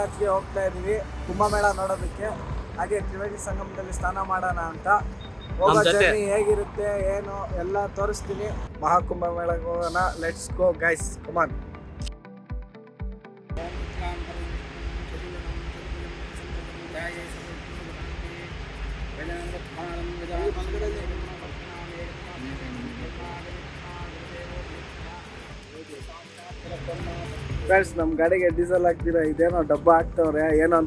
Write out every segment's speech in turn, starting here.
ಪ್ರಯಾಗ್ರಾಜ್ಗೆ ಹೋಗ್ತಾ ಇದ್ದೀವಿ. ಕುಂಭಮೇಳ ನೋಡೋದಕ್ಕೆ. ಹಾಗೆ ತ್ರಿವೇಣಿ ಸಂಗಮದಲ್ಲಿ ಸ್ನಾನ ಮಾಡೋಣ ಅಂತ. ಹೋಗೋ ಜೊತೆ. ಜರ್ನಿ ಹೇಗಿರುತ್ತೆ ಏನು ಎಲ್ಲ ತೋರಿಸ್ತೀನಿ. ಮಹಾಕುಂಭಮೇಳಕ್ಕೆ ಹೋಗೋಣ. Let's go guys Kumar friends ನಮ್ಮ ಗಾಡಿಗೆ ಡೀಸೆಲ್ ಹಾಕ್ತೀರಾ? ಇದೇನೋ ಡಬ್ಬ ಹಾಕ್ತವ್ರೆ? ಏನೋ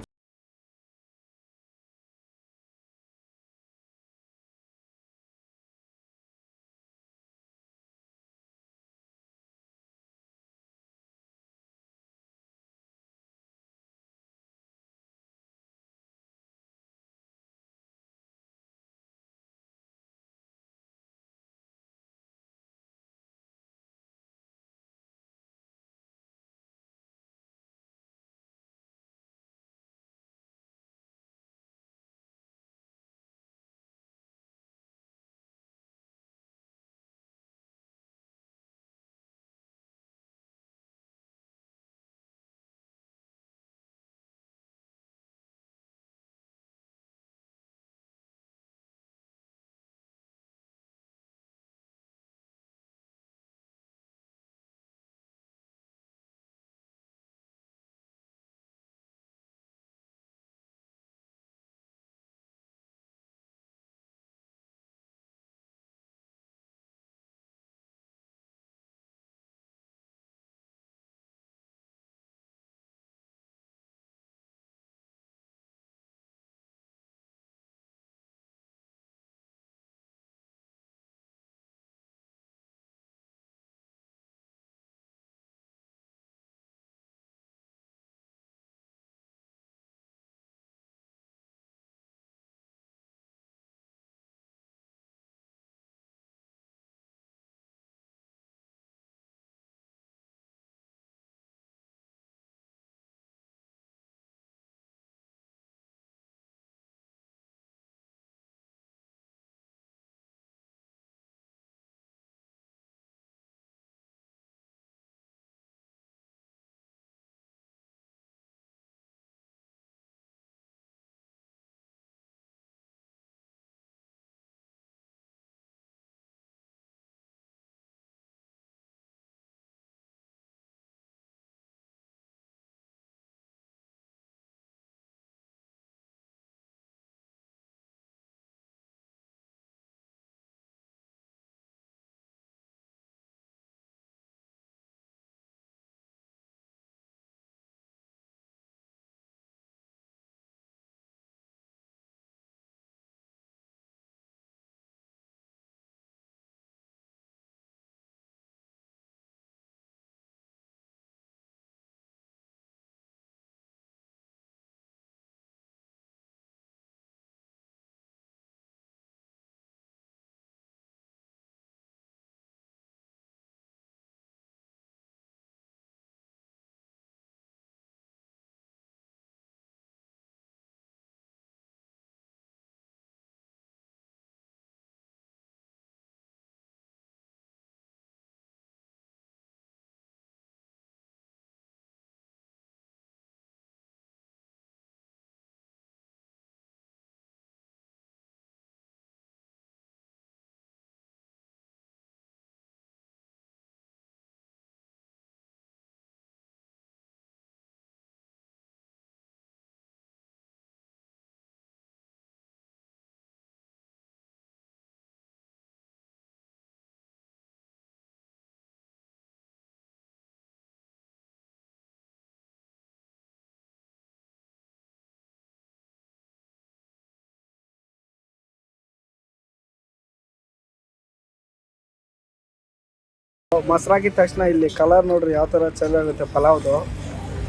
ಮೊಸರಾಗಿದ ತಕ್ಷಣ ಇಲ್ಲಿ ಕಲರ್ ನೋಡ್ರಿ ಯಾವ ಥರ ಆಗುತ್ತೆ ಪಲಾವ್ದು.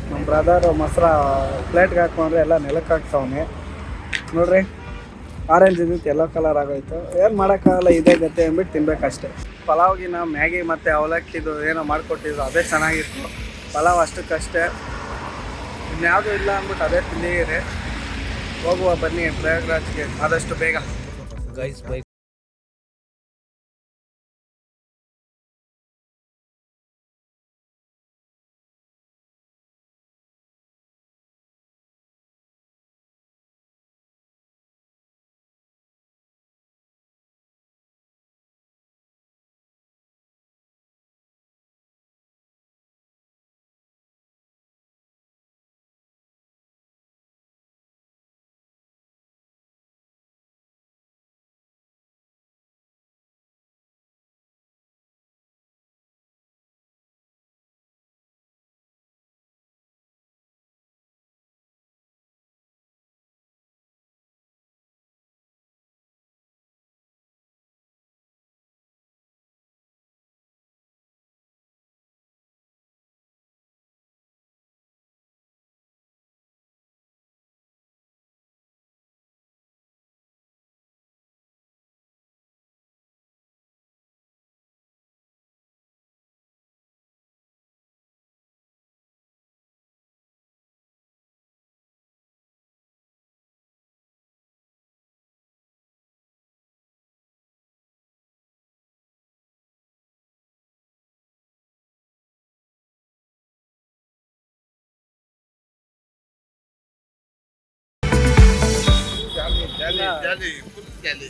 ನಮ್ಮ ಬ್ರದರ್ ಮೊಸರ ಪ್ಲೇಟ್ಗೆ ಹಾಕೊಂಡ್ರೆ ಎಲ್ಲ ನೆಲಕ್ಕೆ ಹಾಕ್ತಾವನೆ. ನೋಡ್ರಿ ಆರೆಂಜ್ ಇದ್ದಿತ್ತು ಎಲ್ಲೋ ಕಲರ್ ಆಗೋಯ್ತು. ಏನು ಮಾಡೋಕ್ಕಾಗಲ್ಲ, ಇದೇ ಗತೆ ಅಂದ್ಬಿಟ್ಟು ತಿನ್ಬೇಕಷ್ಟೆ. ಪಲಾವ್ಗಿನ ಮ್ಯಾಗಿ ಮತ್ತು ಅವಲಕ್ಕಿದು ಏನೋ ಮಾಡಿಕೊಟ್ಟಿದ್ರು ಅದೇ ಚೆನ್ನಾಗಿತ್ತು. ಪಲಾವ್ ಅಷ್ಟಕ್ಕಷ್ಟೇ ಇನ್ಯಾವುದೂ ಇಲ್ಲ ಅಂದ್ಬಿಟ್ಟು ಅದೇ ತಿಂದಿರಿ ಹೋಗುವ ಬನ್ನಿ ಪ್ರಯಾಗ್ರಾಜ್ಗೆ, ಆದಷ್ಟು ಬೇಗ. ಗೈಸ್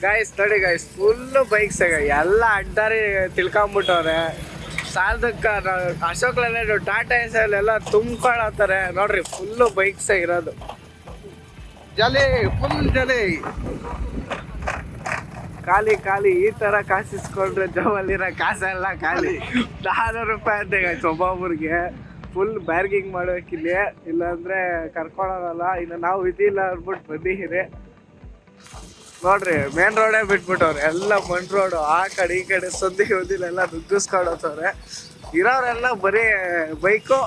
ಗಾಯ್ಸ್ ನೋಡಿ ಗಾಯ್ಸ್ ಫುಲ್ಲು ಬೈಕ್ಸ್ ಎಲ್ಲ ಅಡ್ಡಾರಿ ತಿಳ್ಕೊಂಬಿಟ್ಟವ್ರೆ. ಸಾಲದಕ್ಕ ಅಶೋಕ್ ಲೇಲ್ಯಾಂಡ್ ಟಾಟಾ ಎಸ್ ಎಲ್ಲ ತುಂಬ್ಕೊಳತ್ತಾರೆ. ನೋಡ್ರಿ ಫುಲ್ಲು ಬೈಕ್ಸ್ ಇರೋದು. ಜಲಿ ಫುಲ್ ಜಲಿ ಖಾಲಿ ಖಾಲಿ ಈ ತರ ಕಾಸಿಸ್ಕೊಂಡ್ರೆ ಜೋಬಲ್ಲಿರೋ ಕಾಸೆಲ್ಲ ಖಾಲಿ. ಸಾವಿರ ರೂಪಾಯಿ ಅಂತೆ ಗಾಯ್ಸ್ ಒಬ್ಬೊಬ್ರಿಗೆ. ಫುಲ್ ಬ್ಯಾರ್ಗಿಂಗ್ ಮಾಡ್ಬೇಕಿಲ್ಲಿ ಇಲ್ಲಾಂದ್ರೆ ಕರ್ಕೊಳಲ್ಲ ಇನ್ನು ನಾವು ಇದಿಲ್ಲ ಅಂದ್ಬಿಟ್ಟು ಬಂದಿದ್ದೀರಿ. ನೋಡ್ರಿ ಮೇನ್ ರೋಡೇ ಬಿಟ್ಬಿಟ್ಟವ್ರೆ. ಎಲ್ಲ ಮಣ್ ರೋಡು ಆ ಕಡೆ ಈ ಕಡೆ ಸಂದಿ ಎಲ್ಲ ನುಗ್ಗಿಸ್ಕೊಂಡೋತವ್ರೆ ಇರೋರೆಲ್ಲ ಬರೀ ಬೈಕು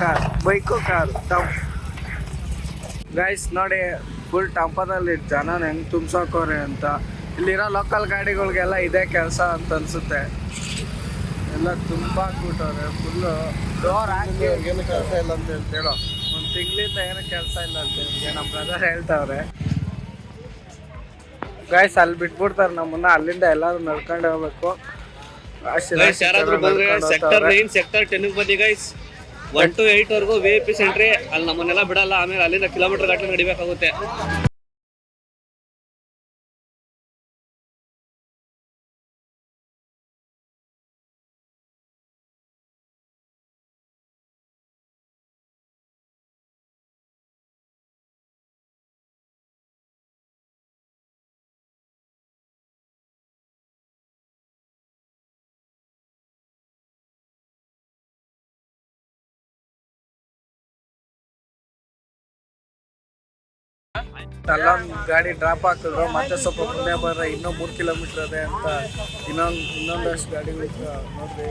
ಕಾರ್ ಬೈಕು ಕಾರ್ ಟಮ್ ಗೈಸ್ ನೋಡಿ ಫುಲ್ ಟಂಪದಲ್ಲಿ ಜನ ಹೆಂಗ್ ತುಂಬ್ಸೋಕವ್ರೆ ಅಂತ. ಇಲ್ಲಿರೋ ಲೋಕಲ್ ಗಾಡಿಗಳಿಗೆಲ್ಲ ಇದೇ ಕೆಲಸ ಅಂತ ಅನ್ಸುತ್ತೆ. ಎಲ್ಲ ತುಂಬಾ ಹಾಕ್ಬಿಟ್ಟವ್ರೆ ಫುಲ್ಲು ಡೋರ್ ಹಾಕಿ. ಏನು ಕೆಲಸ ಇಲ್ಲ ಅಂತ ಹೇಳ್ತೇಳೋ ಒಂದು ತಿಂಗಳಿಂದ ಏನು ಕೆಲಸ ಇಲ್ಲ ಅಂತ ಹೇಳಿ ನಮ್ಮ ಬ್ರದರ್ ಹೇಳ್ತಾವ್ರೆ. ಗಾಯ್ಸ್ ಅಲ್ಲಿ ಬಿಟ್ಬಿಡ್ತಾರೆ ನಮ್ಮನ್ನ. ಅಲ್ಲಿಂದ ಎಲ್ಲಾರು ನಡ್ಕೊಂಡು ಹೋಗ್ಬೇಕು. ಅಷ್ಟು ಗೈಸ್ ಯಾರಾದ್ರೂ ಬಂದ್ರೆ ಸೆಕ್ಟರ್. ನೈನ್ ಸೆಕ್ಟರ್ ಟೆನ್ ಬನ್ನಿ ಗೈಸ್ ಒನ್ ಟು ಏಟ್ ವರೆಗೂ ವಿ ಐ ಪಿ ಸೆಂಟ್ರಿ ಅಲ್ಲಿ ನಮ್ಮನ್ನೆಲ್ಲ ಬಿಡಲ್ಲ ಆಮೇಲೆ ಅಲ್ಲಿಂದ ಕಿಲೋಮೀಟರ್ ಗಟ್ಟಲೆ ನಡಿಬೇಕಾಗುತ್ತೆ. ಅಲ್ಲೊಂದು ಗಾಡಿ ಡ್ರಾಪ್ ಹಾಕಿದ್ರು ಮತ್ತೆ ಸ್ವಲ್ಪ ಮುಂದೆ ಬರ್ರೆ ಇನ್ನೂ ಮೂರು ಕಿಲೋಮೀಟರ್ ಅದೇ ಅಂತ ಇನ್ನೊಂದು ಇನ್ನೊಂದಷ್ಟು ಗಾಡಿಗಳು ನೋಡ್ರಿ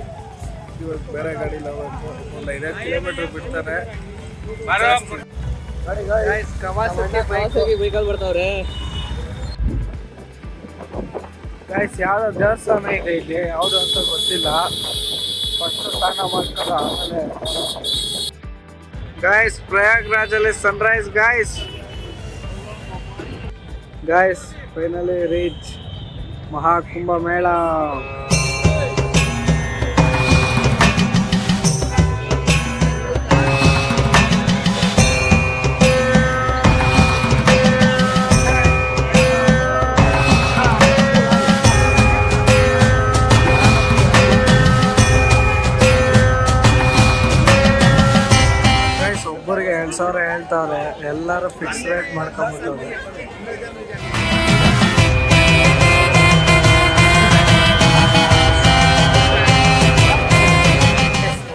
ಇವಾಗ ಬೇರೆ ಗಾಡಿ ಹೋಗ್ಬೇಕು ಒಂದು ಐದೈದು ಕಿಲೋಮೀಟರ್ ಬಿಡ್ತಾರೆ. ಬರ್ತಾವ್ರೆ. ಗಾಯ್ಸ್ ಯಾವ್ದೋ ದೇವಸ್ಥಾನ ಇದೆ ಇಲ್ಲಿ ಯಾವುದು ಅಂತ ಗೊತ್ತಿಲ್ಲ. ಫಸ್ಟ್ ಸ್ನಾನ ಮಾಡ್ಕೊಂಡು ಆಮೇಲೆ. Guys ಪ್ರಯಾಗ್ರಾಜಲ್ಲಿ sunrise guys guys finally reach Mahakumbh ಸಾವಿರ ಹೇಳ್ತಾವ್ರೆ ಎಲ್ಲರೂ ಫಿಕ್ಸ್ ರೇಟ್ ಮಾಡ್ಕೊಂಬಿಟ್ಟವ್ರೆ.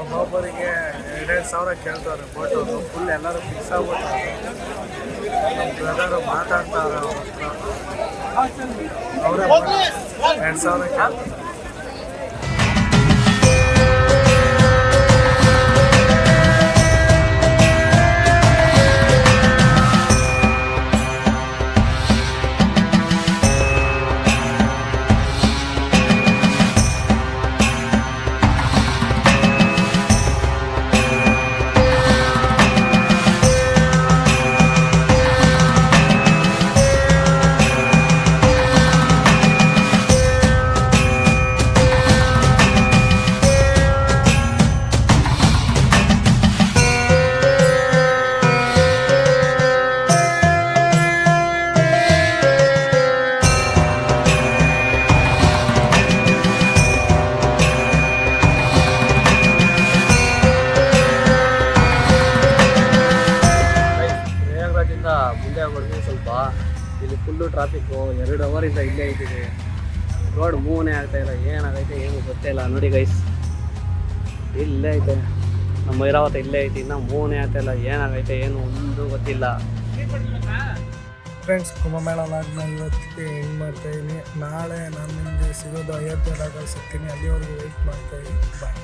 ಒಬ್ಬೊಬ್ಬರಿಗೆ ಎರಡೆರಡು ಸಾವಿರ ಕೇಳ್ತಾವ್ರೆ ಅವರು ಫುಲ್ ಎಲ್ಲರೂ ಫಿಕ್ಸ್ ಆಗ್ಬಿಟ್ಟಾರೆ. ಮಾತಾಡ್ತಾರೆ ಅವ್ರ ಹತ್ರ. ಅವರೇ ಎರಡು ಸಾವಿರ ಕೇಳ್ತಾರೆ ರೋಡ್ ಮೂವನೇ ಆಗ್ತಾ ಇಲ್ಲ ಏನಾಗೈತೆ ಏನು ಗೊತ್ತೇ ಇಲ್ಲ. ನೋಡಿ ಗೈಸ್ ಇಲ್ಲೇ ಐತೆ. ನಮ್ಮ ಇರಾವತ್ತ ಇಲ್ಲೇ ಐತಿ, ಇನ್ನು ಮೂವನೇ ಆಗ್ತಾ ಇಲ್ಲ ಏನಾಗೈತೆ ಏನು ಒಂದು ಗೊತ್ತಿಲ್ಲ. ಫ್ರೆಂಡ್ಸ್ ಕುಂಭಮೇಳ ನಾನು ಇವತ್ತಿಗೆ ಹೆಂಗೆ ಮಾಡ್ತಾ ಇದೀನಿ. ನಾಳೆ ನಾನು ನಿಮಗೆ ಸಿಗೋದು ಅಯೋಧ್ಯೆದಾಗ ಸಿಗ್ತೀನಿ. ಅಲ್ಲಿವರೆಗೂ ವೆಯ್ಟ್ ಮಾಡ್ತಾ ಇದ್ದೀನಿ ಬಾಯ್